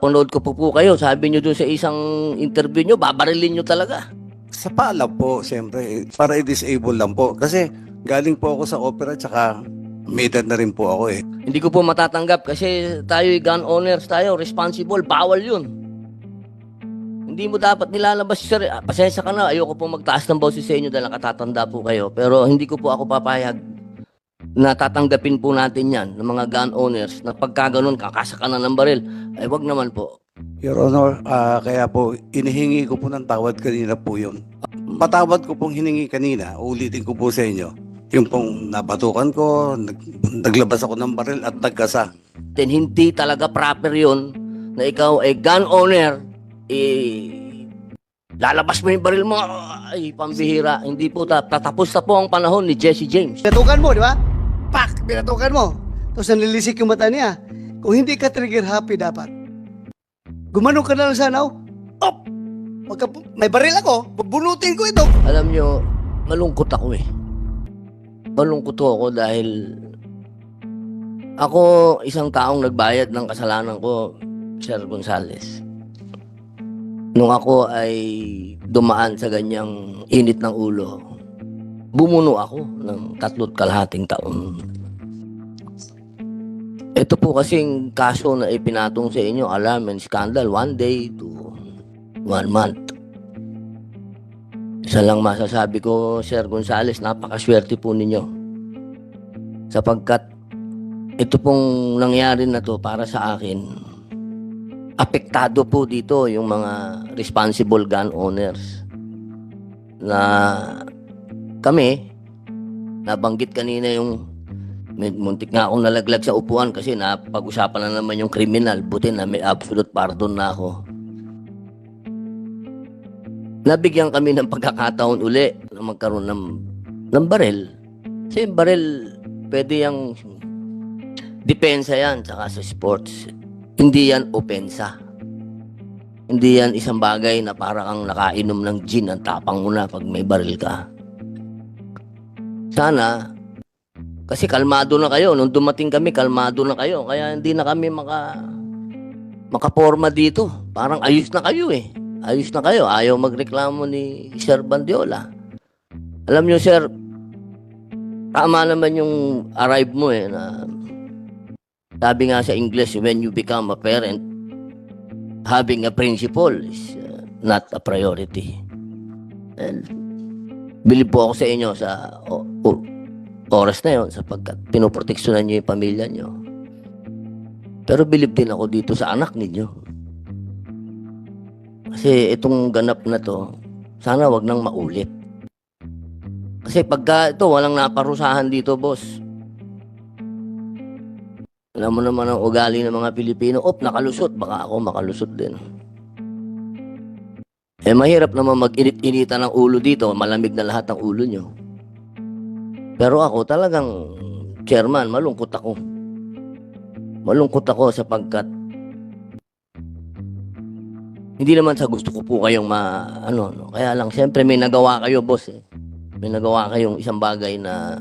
Panood ko po po kayo, sabi nyo dun sa isang interview nyo, babarilin nyo talaga. Sa paalam po, siyempre, para i-disable lang po. Kasi galing po ako sa opera tsaka may edad na rin po ako eh. Hindi ko po matatanggap kasi tayo gun owners tayo, responsible, bawal yun. Hindi mo dapat nilalabas, sir. Ah, Pasensya ka na, ayoko po magtaas ng boses sa inyo dahil nakatatanda po kayo. Pero hindi ko po ako papayag na tatanggapin po natin yan ng mga gun owners na pagka ganun, kakasaka na ng baril. Ay, wag naman po. Your Honor, ah, kaya po, inihingi ko po ng tawad kanina po yun. Patawad ko pong hiningi kanina, ulitin ko po sa inyo. Yung pong napatukan ko, nag, naglabas ako ng baril at nagkasa. Then hindi talaga proper yun na ikaw ay gun owner, eh, lalabas mo yung baril mo, ay, pambihira. Hindi po, ta- tatapos na po ang panahon ni Jesse James. Binatukan mo, di ba? Pak! Binatukan mo. Tapos nanilisik yung mata niya. Kung hindi ka trigger happy dapat. Gumano ka na lang sana, oh. Op! Pagka may baril ako, bubunutin ko ito. Alam nyo, malungkot ako eh. Malungkot ako dahil ako isang taong nagbayad ng kasalanan ko, Sir Gonzales. Nung ako ay dumaan sa ganyang init ng ulo, bumuno ako ng tatlot kalahating taon. Ito po kasing kaso na ipinatong sa inyo, alarm and scandal, one day to one month. Isa lang masasabi ko, Sir Gonzales, napakaswerte po ninyo. Sapagkat ito pong nangyari na to para sa akin, apektado po dito yung mga responsible gun owners na kami, nabanggit kanina yung muntik nga akong nalaglag sa upuan kasi napag-usapan na naman yung kriminal. Buti na may absolute pardon na ako nabigyan kami ng pagkakataon uli na magkaroon ng, ng baril. Kasi yung baril, pwede yung depensa yan, tsaka sa sports. Hindi yan opensa. Hindi yan isang bagay na para kang nakainom ng gin ang tapang mo na pag may baril ka. Sana, kasi kalmado na kayo. Nung dumating kami, kalmado na kayo. Kaya hindi na kami maka, makaporma dito. Parang ayos na kayo eh ayos na kayo. Ayaw magreklamo ni Sir Bandiola. Alam nyo, sir, tama naman yung arrive mo eh, na sabi nga sa English, when you become a parent, having a principal is uh, not a priority. And bilib po ako sa inyo sa o- o- oras na yon sapagkat pinoproteksyonan nyo yung pamilya nyo. Pero bilib din ako dito sa anak ninyo. Kasi itong ganap na to, sana wag nang maulit. Kasi pagka ito, walang naparusahan dito, boss. Alam mo naman ang ugali ng mga Pilipino, op, nakalusot, baka ako makalusot din. Eh, mahirap naman mag-init-initan ng ulo dito, malamig na lahat ng ulo nyo. Pero ako talagang, chairman, malungkot ako. Malungkot ako sapagkat hindi naman sa gusto ko po kayong ma ano no. Kaya lang siyempre may nagawa kayo boss eh. May nagawa kayong isang bagay na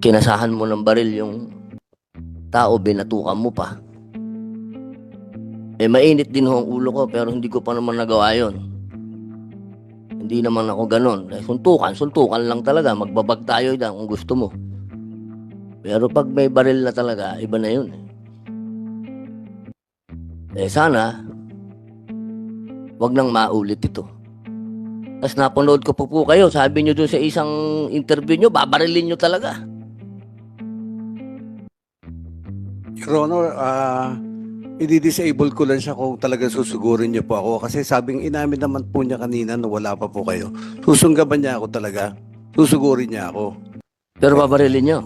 kinasahan mo ng baril yung tao binatukan mo pa. Eh mainit din ho ang ulo ko pero hindi ko pa naman nagawa yon. Hindi naman ako ganon. Eh, suntukan, suntukan lang talaga. Magbabag tayo dyan kung gusto mo. Pero pag may baril na talaga, iba na yun. Eh sana, wag nang maulit ito. Tapos napanood ko po po kayo, sabi nyo dun sa isang interview nyo, babarilin nyo talaga. Your Honor, ah, i-disable ko lang siya kung talagang susugurin niyo po ako. Kasi sabing inamin naman po niya kanina na wala pa po kayo. Susunggaban niya ako talaga. Susugurin niya ako. Pero babarilin nyo.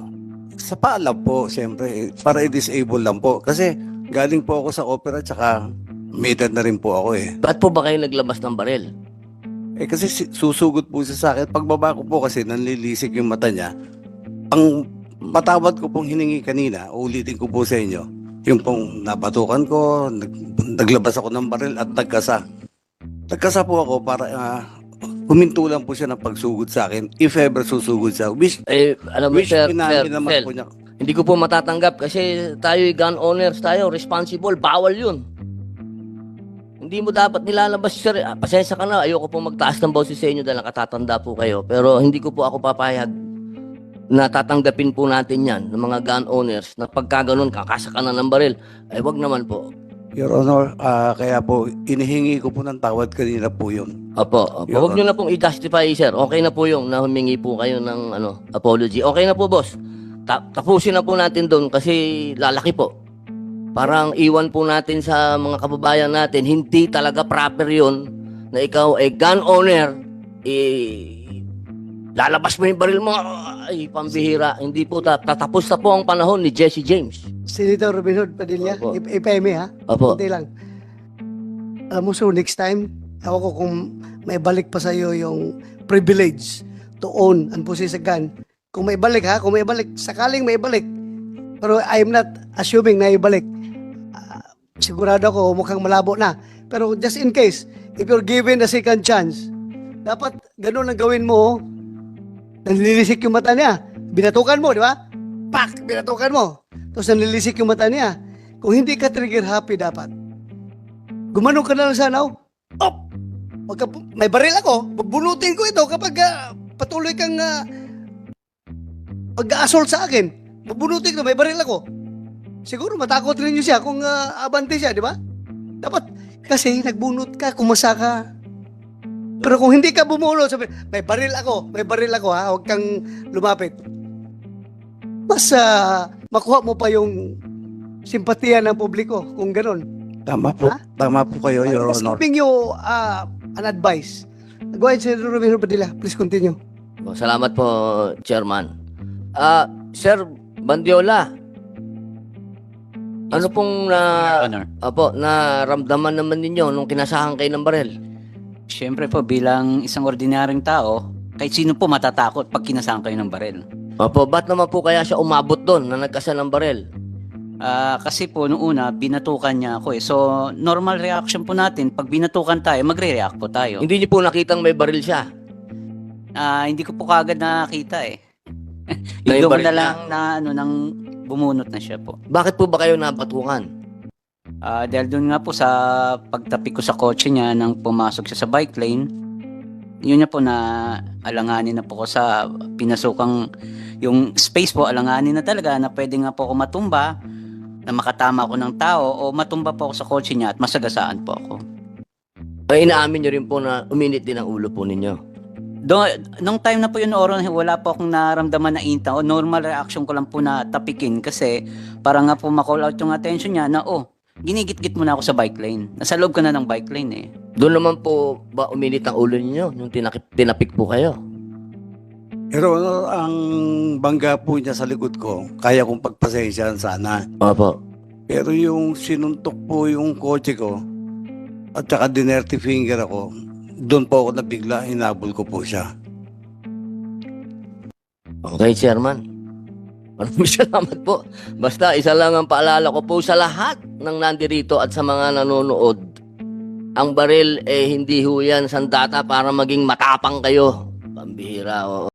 Sa paalam po, siyempre, para i-disable lang po. Kasi galing po ako sa opera tsaka may edad na rin po ako eh. Ba't po ba kayo naglabas ng baril? Eh kasi si- susugod po siya sa akin. Pagbaba ko po kasi nanlilisik yung mata niya. Ang patawad ko pong hiningi kanina, ulitin ko po sa inyo. Yung pong napatukan ko, nag, naglabas ako ng baril at nagkasa. Nagkasa po ako para ah, huminto lang po siya ng pagsugod sa akin. If ever susugod siya. Which, Eh, alam mo, which sir, sir, naman sir, po niya. Hindi ko po matatanggap kasi tayo gun owners tayo, responsible, bawal yun. Hindi mo dapat nilalabas, sir. Ah, pasensya ka na, ayoko po magtaas ng boses sa inyo dahil nakatatanda po kayo. Pero hindi ko po ako papayag na tatanggapin po natin yan ng mga gun owners na pagka ganun, kakasa ka na ng baril. Ay, wag naman po. Your Honor, ah, kaya po, inihingi ko po ng tawad kanina po yun. Opo, opo. Your Huwag nyo na pong i-justify, sir. Okay na po yung na humingi po kayo ng ano, apology. Okay na po, boss. Ta- tapusin na po natin doon kasi lalaki po. Parang iwan po natin sa mga kababayan natin, hindi talaga proper yun na ikaw ay gun owner, eh, lalabas mo yung baril mo, ay, pambihira. Hindi po, ta- tatapos na po ang panahon ni Jesse James. Senator Robin Hood Padilla, Opo. if, if I may ha, Opo. Hindi lang. Alam mo, so next time, ako ko kung may balik pa sa iyo yung privilege to own and possess a gun. Kung may balik ha, kung may balik, sakaling may balik. Pero I'm not assuming na ibalik. Ah, sigurado ako, mukhang malabo na. Pero just in case, if you're given a second chance, dapat ganun ang gawin mo. Nanlilisik yung mata niya. Binatukan mo, di ba? Pak! Binatukan mo. Tapos nanlilisik yung mata niya. Kung hindi ka trigger happy dapat, gumano ka na lang sana, oh. Op! Magka, may baril ako, bubunutin ko ito kapag ah, patuloy kang uh, pag-assault sa akin. Bubunutin ko, may baril ako. Siguro matakot rin yun siya kung ah, abante siya, di ba? Dapat, kasi nagbunot ka, kumasa ka. Pero kung hindi ka bumulot, sabi, may baril ako, may baril ako ha, huwag kang lumapit. Mas ah, makuha mo pa yung simpatiya ng publiko kung ganun. Tama po, Ha? tama po kayo, Your Just Honor. giving you uh, an advice. Go ahead, Senator Romero Padilla. Please continue. Oh, Salamat po, Chairman. Ah, Sir Bandiola. Ano pong na Honor. Apo, naramdaman naman ninyo nung kinasahan kayo ng baril? Siyempre po, bilang isang ordinaryong tao, kahit sino po matatakot pag kinasama kayo ng baril. Opo, ba't naman po kaya siya umabot doon na nagkasa ng baril? Ah, kasi po, noong una, binatukan niya ako eh. So, normal reaction po natin, pag binatukan tayo, magre-react po tayo. Hindi niyo po nakitang may baril siya. Ah, hindi ko po kagad nakakita eh. Yung doon na lang na, ano, nang bumunot na siya po. Bakit po ba kayo napatukan? Ah, dahil doon nga po sa pagtapik ko sa kotse niya nang pumasok siya sa bike lane, yun niya po na alanganin na po ko sa pinasukang yung space po, alanganin na talaga na pwede nga po ako matumba, na makatama ako ng tao o matumba po ako sa kotse niya at masagasaan po ako. Ay, inaamin niyo rin po na uminit din ang ulo po ninyo. Do, nung time na po yun, Oron, wala po akong naramdaman na inta o normal reaction ko lang po na tapikin kasi para nga po ma-call out yung attention niya na, oh, ginigit-git mo na ako sa bike lane. Nasa loob ka na ng bike lane eh. Doon naman po ba uminit ang ulo ninyo nung tinakip, tinapik po kayo? Your Honor, ang bangga po niya sa likod ko, kaya kong pagpasensyahan sana. Opo. Pero yung sinuntok po yung kotse ko, at saka dinerty finger ako, doon po ako nabigla, hinabol ko po siya. Okay, Chairman. Maraming salamat po. Basta isa lang ang paalala ko po sa lahat ng nandirito at sa mga nanonood. Ang baril eh hindi ho yan sandata para maging matapang kayo. Pambihira. oo.